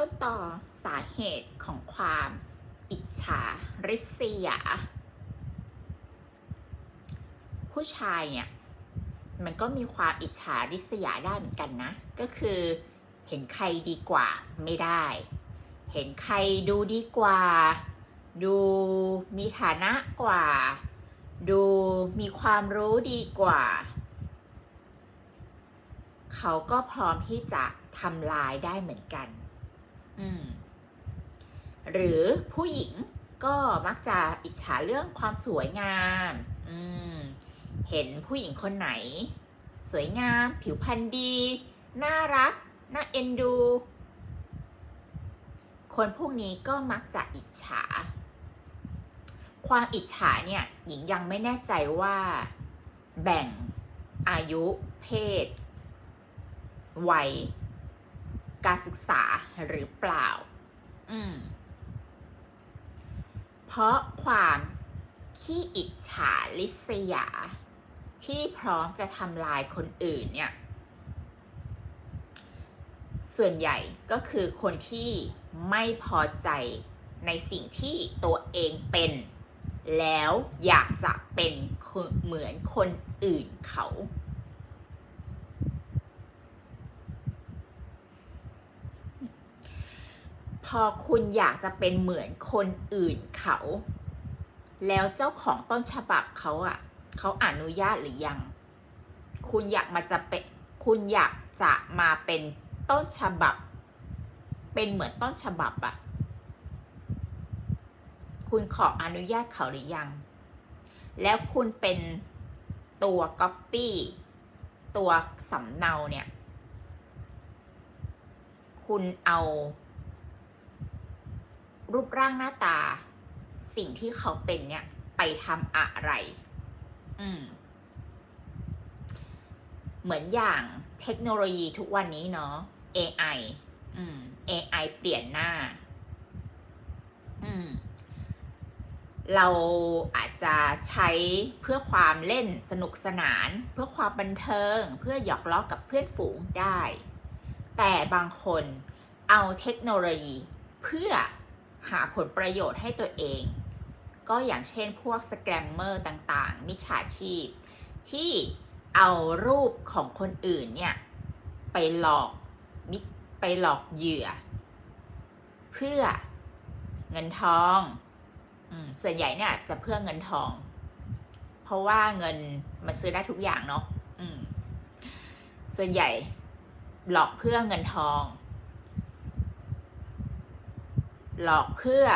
ต้นต่อสาเหตุของความอิจฉาริษยา ผู้ชายเนี่ยมันก็มีความอิจฉาริษยาได้เหมือนกันนะ ก็คือเห็นใครดีกว่าไม่ได้ เห็นใครดูดีกว่า ดูมีฐานะกว่า ดูมีความรู้ดีกว่า เขาก็พร้อมที่จะทำลายได้เหมือนกัน หรือผู้หญิงก็มักจะอิจฉาเรื่องความสวยงามอืมเห็นผู้หญิงคนไหน สวยงาม ผิวพรรณดี น่ารัก น่าเอ็นดู คนพวกนี้ก็มักจะอิจฉา ความอิจฉาเนี่ย หญิงยังไม่แน่ใจว่า แบ่งอายุ เพศ วัย การศึกษาหรือเปล่า อืม เพราะความขี้อิจฉาลิษยา ที่พร้อมจะทำลายคนอื่นเนี่ย ส่วนใหญ่ก็คือคนที่ไม่พอใจในสิ่งที่ตัวเองเป็น แล้วอยากจะเป็นเหมือนคนอื่นเขา พอคุณอยากจะเป็นเหมือนคนอื่นเขา แล้วเจ้าของต้นฉบับเขาอะ่ะเขาอนุญาตหรือยัง คุณอยากมาจะเป็นคุณอยากจะมาเป็นต้นฉบับ เป็นเหมือนต้นฉบับอะคุณขออนุญาตเขาหรือยัง แล้วคุณเป็นตัวก๊อปปี้ตัวสำเนาเนี่ย คุณเอา รูปร่างหน้าตา สิ่งที่เขาเป็นเนี่ย ไปทำอะไร อืม เหมือนอย่างเทคโนโลยีทุกวันนี้เนาะ AI อืม AI เปลี่ยนหน้า อืม เราอาจจะใช้เพื่อความเล่นสนุกสนาน เพื่อความบันเทิง เพื่อหยอกล้อกับเพื่อนฝูงได้ แต่บางคนเอาเทคโนโลยีเพื่อ หาผลประโยชน์ให้ตัวเอง ก็อย่างเช่นพวกสแกมเมอร์ต่างๆ มิจฉาชีพ ที่เอารูปของคนอื่นเนี่ยไปหลอกมิไปหลอกเหยื่อ เพื่อเงินทองอส่วนใหญ่เนี่ยจะเพื่อเงินทอง เพราะว่าเงินมันซื้อได้ทุกอย่างเนาะส่วนใหญ่หลอกเพื่อเงินทอง หลอกเพื่อ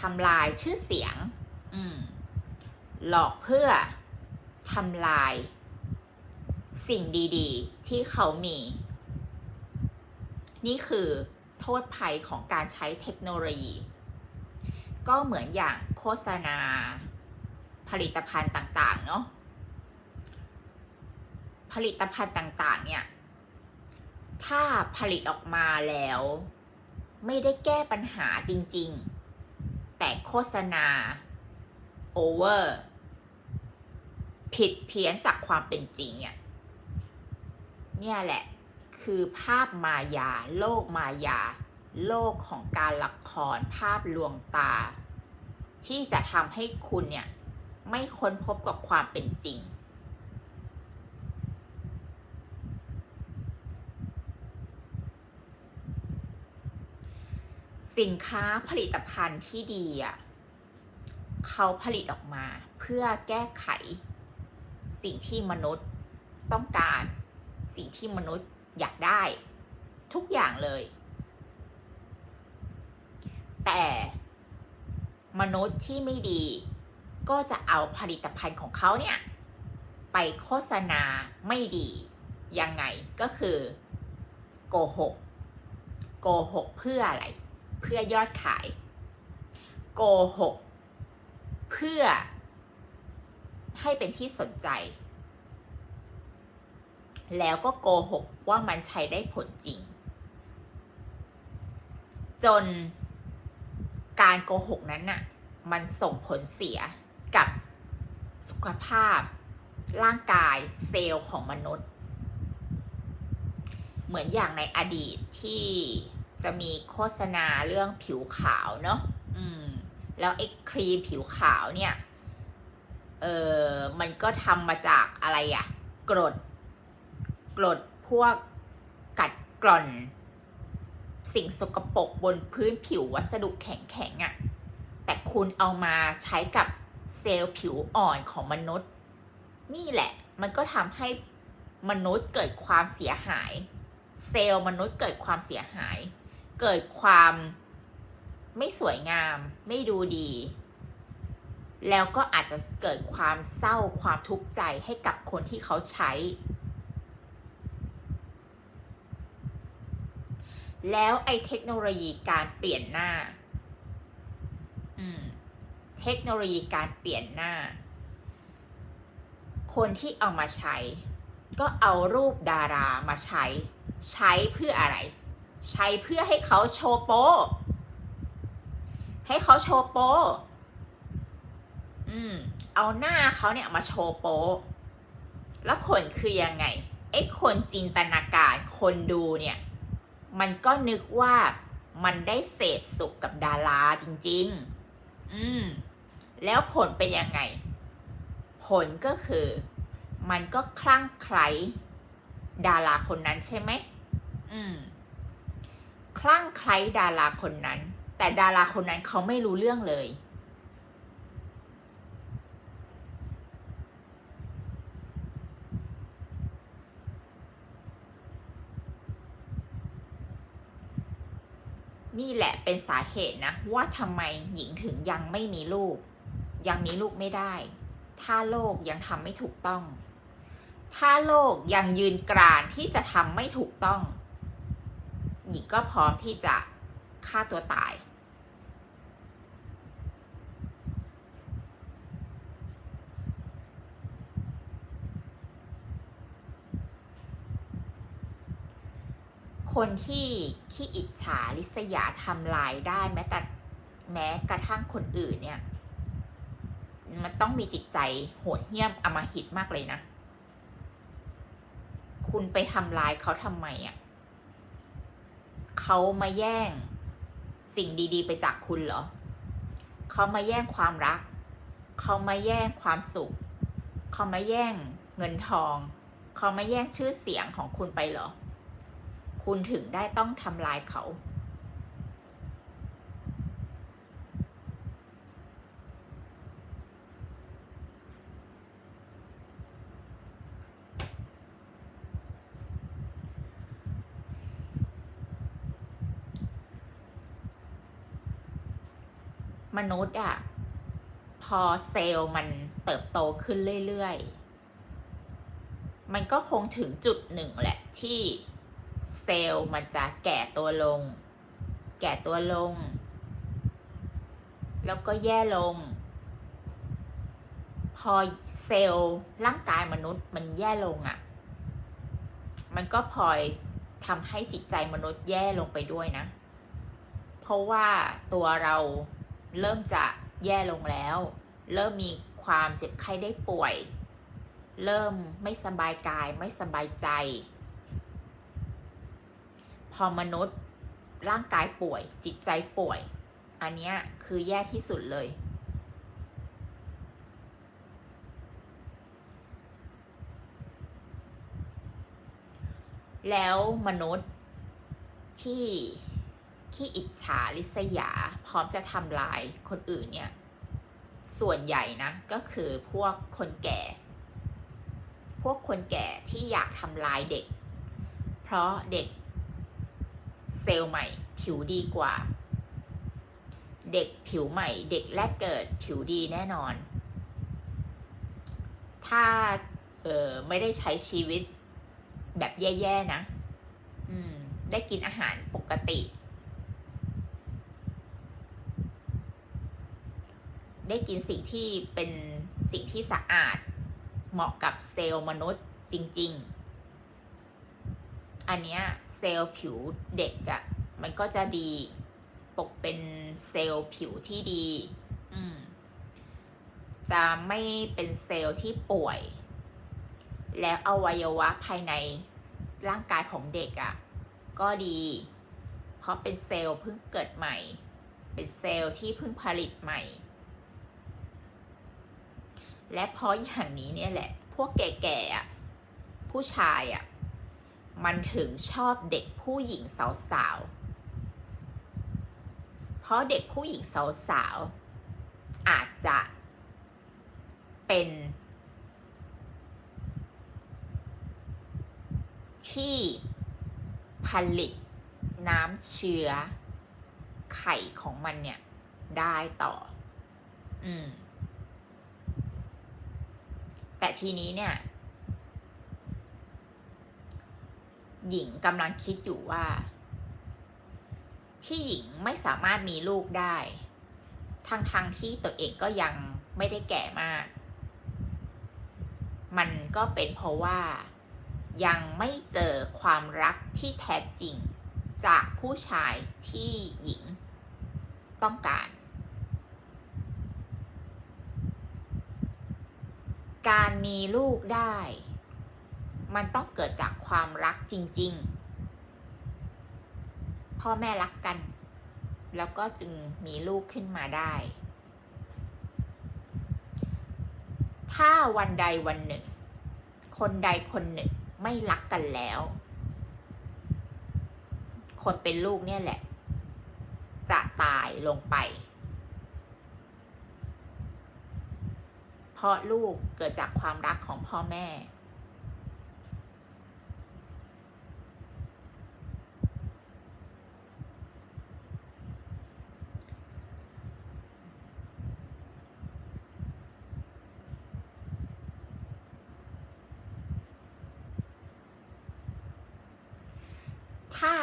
ทำลายชื่อเสียง อืม หลอกเพื่อทำลาย สิ่งดีๆ ที่เขามี นี่คือโทษภัยของการใช้เทคโนโลยี ก็เหมือนอย่างโฆษณา ผลิตภัณฑ์ต่าง ๆ เนาะผลิตภัณฑ์ต่าง ๆ เนี่ย ถ้าผลิตออกมาแล้ว ไม่ได้แก้ปัญหาจริง ๆ แต่โฆษณาโอเวอร์ผิดเพี้ยนจากความเป็นจริงเนี่ยเนี่ยแหละคือภาพมายา โลกมายา โลกของการละครภาพลวงตา ที่จะทำให้คุณเนี่ย ไม่ค้นพบกับความเป็นจริง สินค้าผลิตภัณฑ์ที่ดีอะเขาผลิตออกมาเพื่อแก้ไข สิ่งที่มนุษย์ต้องการ สิ่งที่มนุษย์อยากได้ ทุกอย่างเลย แต่มนุษย์ที่ไม่ดี ก็จะเอาผลิตภัณฑ์ของเขาเนี่ย ไปโฆษณาไม่ดี ยังไงก็คือโกหกโกหกเพื่ออะไร เพื่อยอดขาย โกหก เพื่อ ให้เป็นที่สนใจ แล้วก็โกหกว่ามันใช้ได้ผลจริง จนการโกหกนั้นน่ะ มันส่งผลเสียกับสุขภาพ ร่างกายเซลล์ของมนุษย์ เหมือนอย่างในอดีตที่ จะมีโฆษณาเรื่องผิวขาวเนาะอืม แล้วไอ้ครีมผิวขาวเนี่ย เออมันก็ทำมาจากอะไรอะกรด กรดพวกกัดกร่อน สิ่งสกปรกบนพื้นผิววัสดุแข็งๆอะ่ะ แต่คุณเอามาใช้กับเซลล์ผิวอ่อนของมนุษย์ นี่แหละ มันก็ทำให้มนุษย์เกิดความเสียหาย เซลล์มนุษย์เกิดความเสียหาย เกิดความไม่สวยงาม ไม่ดูดี แล้วก็อาจจะเกิดความเศร้าความทุกข์ใจให้กับคนที่เขาใช้ แล้วไอ้เทคโนโลยีการเปลี่ยนหน้า เทคโนโลยีการเปลี่ยนหน้า คนที่เอามาใช้ ก็เอารูปดารามาใช้ ใช้เพื่ออะไร ใช้เพื่อให้เขาโชว์โป ให้เขาโชว์โป อืม เอาหน้าเขาเนี่ยมาโชว์โป แล้วผลคือยังไง ไอ้คนจินตนาการคนดูเนี่ย มันก็นึกว่ามันได้เสพสุขกับดาราจริง ๆ อืม แล้วผลเป็นยังไง ผลก็คือ มันก็คลั่งไคล้ดาราคนนั้นใช่ไหม อืม คลั่งไคล้ดาราคนนั้น แต่ดาราคนนั้นเขาไม่รู้เรื่องเลย นี่แหละเป็นสาเหตุนะ ว่าทำไมหญิงถึงยังไม่มีลูก ยังมีลูกไม่ได้ ถ้าโลกยังทำไม่ถูกต้อง ถ้าโลกยังยืนกรานที่จะทำไม่ถูกต้อง หญิงก็พร้อมที่จะฆ่าตัวตาย คนที่ขี้อิจฉาริษยาทำลายได้แม้แต่แม้กระทั่งคนอื่นเนี่ย มันต้องมีจิตใจโหดเหี้ยมอมหิตมากเลยนะ คุณไปทำลายเขาทำไมอะ่ะ เขามาแย่งสิ่งดีๆ ไปจากคุณเหรอ เขามาแย่งความรัก เขามาแย่งความสุข เขามาแย่งเงินทอง เขามาแย่งชื่อเสียงของคุณไปเหรอ คุณถึงได้ต้องทำลายเขา มนุษย์อะพอเซลล์มันเติบโตขึ้นเรื่อยๆ มันก็คงถึงจุดหนึ่งแหละที่เซลล์มันจะแก่ตัวลง แก่ตัวลง แล้วก็แย่ลง พอเซลล์ร่างกายมนุษย์มันแย่ลงอะ่ะ มันก็พลอยทำให้จิตใจมนุษย์แย่ลงไปด้วยนะ เพราะว่าตัวเรา เริ่มจะแย่ลงแล้ว เริ่มมีความเจ็บไข้ได้ป่วย เริ่มไม่สบายกายไม่สบายใจ พอมนุษย์ร่างกายป่วย จิตใจป่วย อันนี้คือแย่ที่สุดเลย แล้วมนุษย์ที่ ที่อิจฉาริษยา พร้อมจะทำลายคนอื่นเนี่ย ส่วนใหญ่นะ ก็คือพวกคนแก่ พวกคนแก่ที่อยากทำลายเด็ก เพราะเด็กเซลล์ใหม่ผิวดีกว่า เด็กผิวใหม่ เด็กแรกเกิดผิวดีแน่นอน ถ้าเออไม่ได้ใช้ชีวิตแบบแย่ ๆ นะ อืม ได้กินอาหารปกติ ได้กินสิ่งที่เป็นสิ่งที่สะอาด เหมาะกับเซลล์มนุษย์จริง ๆ อันเนี้ยเซลล์ผิวเด็กอะ่ะ มันก็จะดีปกเป็นเซลล์ผิวที่ดี อืม จะไม่เป็นเซลล์ที่ป่วย แล้วอวัยวะภายในร่างกายของเด็กอะ่ะ ก็ดี เพราะเป็นเซลล์เพิ่งเกิดใหม่ เป็นเซลล์ที่เพิ่งผลิตใหม่ และเพราะอย่างนี้เนี่ยแหละ พวกแก่ๆอะผู้ชายอะมันถึงชอบเด็กผู้หญิงสาวๆ เพราะเด็กผู้หญิงสาวๆ อาจจะเป็นที่ผลิตน้ำเชื้อไข่ของมันเนี่ย ได้ต่อ อืม แต่ทีนี้เนี่ย หญิงกำลังคิดอยู่ว่า ที่หญิงไม่สามารถมีลูกได้ ทั้งๆทที่ตัวเองก็ยังไม่ได้แก่มาก มันก็เป็นเพราะว่ายังไม่เจอความรักที่แท้จริงจากผู้ชายที่หญิงต้องการ การมีลูกได้ มันต้องเกิดจากความรักจริง ๆ พ่อแม่รักกัน แล้วก็จึงมีลูกขึ้นมาได้ ถ้าวันใดวันหนึ่ง คนใดคนหนึ่งไม่รักกันแล้ว คนเป็นลูกเนี่ยแหละ จะตายลงไป เพ ราะลูกเกิดจากความรักของพ่อแม่ ถ้า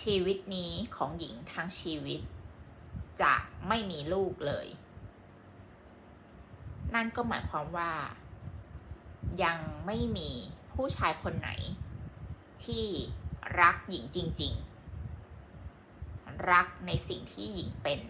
ชีวิตนี้ของหญิงทั้งชีวิต จะไม่มีลูกเลย นั่นก็หมายความว่า ยังไม่มีผู้ชายคนไหน ที่รักหญิงจริง ๆ รักในสิ่งที่หญิงเป็น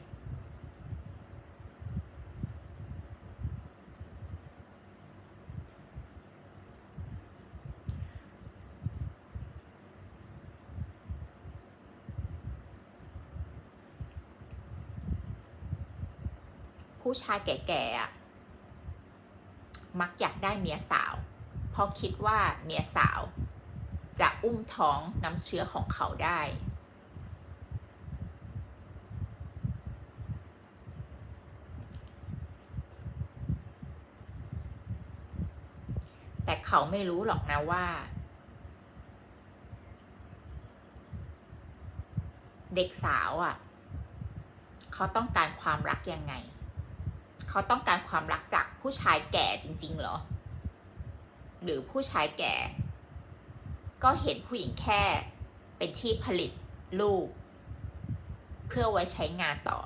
ผู้ชายแก่ๆอะ มักอยากได้เมียสาว เพราะคิดว่าเมียสาว จะอุ้มท้องน้ำเชื้อของเขาได้ แต่เขาไม่รู้หรอกนะว่า เด็กสาวอะ่ะ เขาต้องการความรักยังไง เขาต้องการความรักจาก ผู้ชายแก่จริง ๆ เหรอ หรือผู้ชายแก่ ก็เห็นผู้หญิงแค่เป็นที่ผลิตลูก เพื่อไว้ใช้งานต่อ